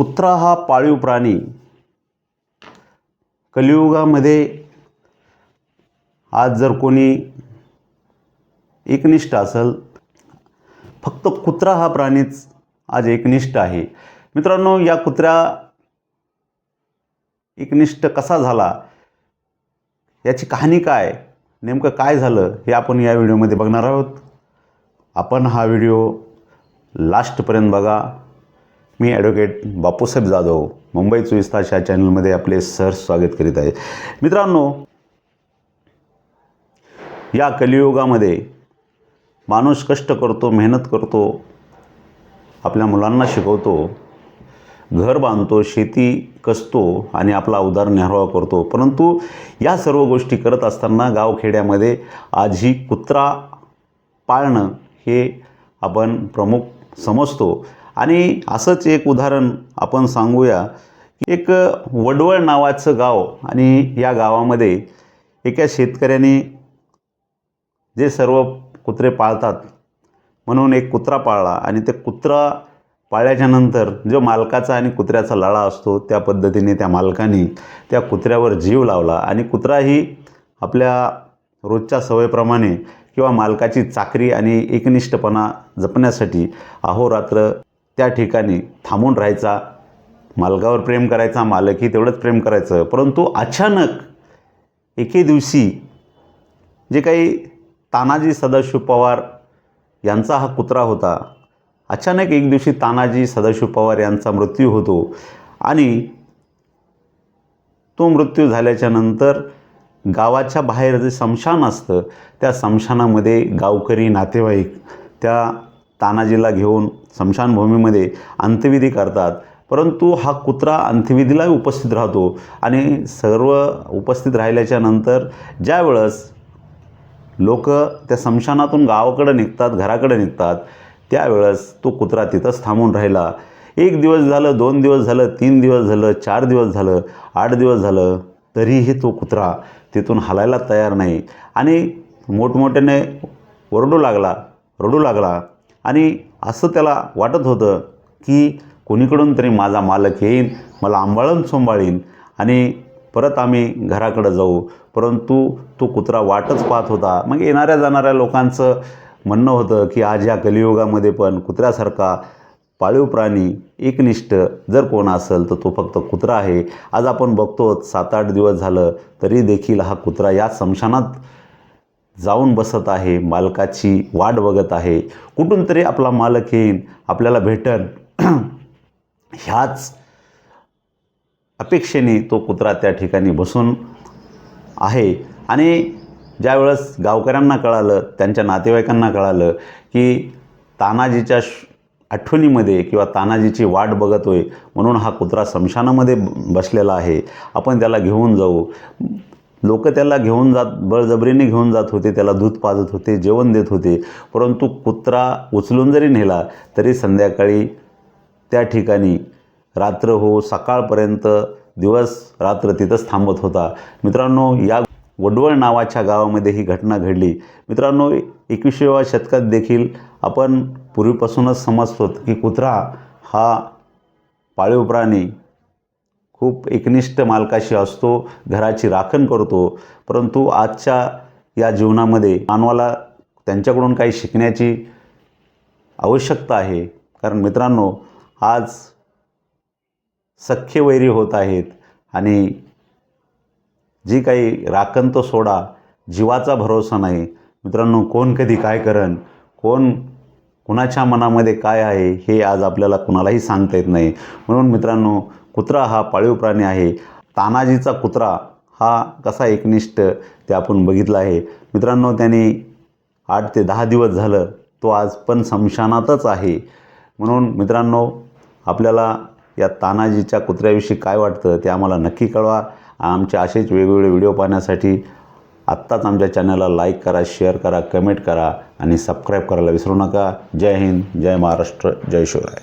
कुत्रा हा पाळीव प्राणी. कलियुगामध्ये आज जर कोणी एकनिष्ठ असेल फक्त कुत्रा हा प्राणीच आज एकनिष्ठ आहे. मित्रांनो या कुत्र्या एकनिष्ठ कसा झाला? याची कहाणी काय? नेमकं काय झालं? हे आपण या व्हिडिओमध्ये बघणार आहोत. आपण हा व्हिडिओ लास्टपर्यंत बघा. मी ॲडव्होकेट बापूसाहेब जाधव मुंबई चोवीस तास या चॅनलमध्ये आपले सर स्वागत करीत आहे. मित्रांनो या कलियुगामध्ये माणूस कष्ट करतो मेहनत करतो आपल्या मुलांना शिकवतो घर बांधतो शेती कसतो आणि आपला उदारनिर्वाह करतो. परंतु या सर्व गोष्टी करत असताना गावखेड्यामध्ये आजही कुत्रा पाळणं हे आपण प्रमुख समजतो. आणि असंच एक उदाहरण आपण सांगूया एक वडवळ नावाचं गाव आणि या गावामध्ये एका शेतकऱ्याने जे सर्व कुत्रे पाळतात म्हणून एक कुत्रा पाळला आणि ते कुत्रा पाळल्याच्या नंतर जो मालकाचा आणि कुत्र्याचा लळा असतो त्या पद्धतीने त्या मालकाने त्या कुत्र्यावर जीव लावला आणि कुत्राही आपल्या रोजच्या सवयीप्रमाणे किंवा मालकाची चाकरी आणि एकनिष्ठपणा जपण्यासाठी अहोरात्र त्या ठिकाणी थांबून राहायचा मालकावर प्रेम करायचा मालकही तेवढंच प्रेम करायचं. परंतु अचानक एके दिवशी जे काही तानाजी सदाशिव पवार यांचा हा कुत्रा होता अचानक एक दिवशी तानाजी सदाशिव पवार यांचा मृत्यू होतो आणि तो मृत्यू झाल्याच्यानंतर गावाच्या बाहेर जे स्मशान असतं त्या स्मशानामध्ये गावकरी नातेवाईक त्या तानाजीला घेऊन स्मशानभूमीमध्ये अंत्यविधी करतात. परंतु हा कुत्रा अंत्यविधीला उपस्थित राहतो आणि सर्व उपस्थित राहिल्याच्या नंतर ज्या वेळेस लोक त्या स्मशानातून गावाकडं निघतात घराकडे निघतात त्यावेळेस तो कुत्रा तिथंच थांबून राहिला. एक दिवस झालं दोन दिवस झालं तीन दिवस झालं चार दिवस झालं आठ दिवस झालं तरीही तो कुत्रा तिथून हलायला तयार नाही. आणि मोठमोठ्याने ओरडू लागला रडू लागला आणि असं त्याला वाटत होतं की कोणीकडून तरी माझा मालक येईन मला आंबाळून सोंबाळीन आणि परत आम्ही घराकडं जाऊ. परंतु तो कुत्रा वाटच पाहत होता. मग येणाऱ्या जाणाऱ्या लोकांचं म्हणणं होतं की आज या कलियुगामध्ये पण कुत्र्यासारखा पाळीव प्राणी एकनिष्ठ जर कोण असेल तर तो फक्त कुत्रा आहे. आज आपण बघतो सात आठ दिवस झालं तरी देखील हा कुत्रा या स्मशानात जाऊन बसत आहे मालकाची वाट बघत आहे. कुठून तरी आपला मालक येईन आपल्याला भेटन. ह्याच अपेक्षेने तो कुत्रा त्या ठिकाणी बसून आहे. आणि ज्यावेळेस गावकऱ्यांना कळालं त्यांच्या नातेवाईकांना कळालं की तानाजीच्या श आठवणीमध्ये किंवा तानाजीची वाट बघतोय म्हणून हा कुत्रा स्मशानामध्ये बसलेला आहे. आपण त्याला घेऊन जाऊ. लोक त्याला घेऊन जात बळजबरीने घेऊन जात होते त्याला दूध पाजत होते जेवण देत होते. परंतु कुत्रा उचलून जरी नेला तरी संध्याकाळी त्या ठिकाणी रात्र हो सकाळपर्यंत दिवस रात्र तिथंच थांबत होता. मित्रांनो या वडवळ नावाच्या गावामध्ये ही घटना घडली. मित्रांनो एकविसाव्या शतकात देखील आपण पूर्वीपासूनच समजतो की कुत्रा हा पाळीव प्राणी खूप एकनिष्ठ मालकाशी असतो घराची राखण करतो. परंतु आजच्या या जीवनामध्ये मानवाला त्यांच्याकडून काही शिकण्याची आवश्यकता आहे. कारण मित्रांनो आज सख्य वैरी होत आहेत आणि जी काही राखण तो सोडा जीवाचा भरोसा नाही. मित्रांनो कोण कधी काय करण कोण कुणाच्या मनामध्ये काय आहे हे आज आपल्याला कुणालाही सांगता येत नाही. म्हणून मित्रांनो कुत्रा हा पाळीव प्राणी आहे. तानाजीचा कुत्रा हा कसा एकनिष्ठ ते आपण बघितलं आहे. मित्रांनो त्याने आठ ते दहा दिवस झालं तो आज पण स्मशानातच आहे. म्हणून मित्रांनो आपल्याला या तानाजीच्या कुत्र्याविषयी काय वाटतं ते आम्हाला नक्की कळवा. आमचे असेच वेगवेगळे व्हिडिओ पाहण्यासाठी आत्ताच आमच्या चॅनलला लाईक करा शेअर करा कमेंट करा आणि सबस्क्राईब करायला विसरू नका. जय हिंद जय महाराष्ट्र जय शिवराय.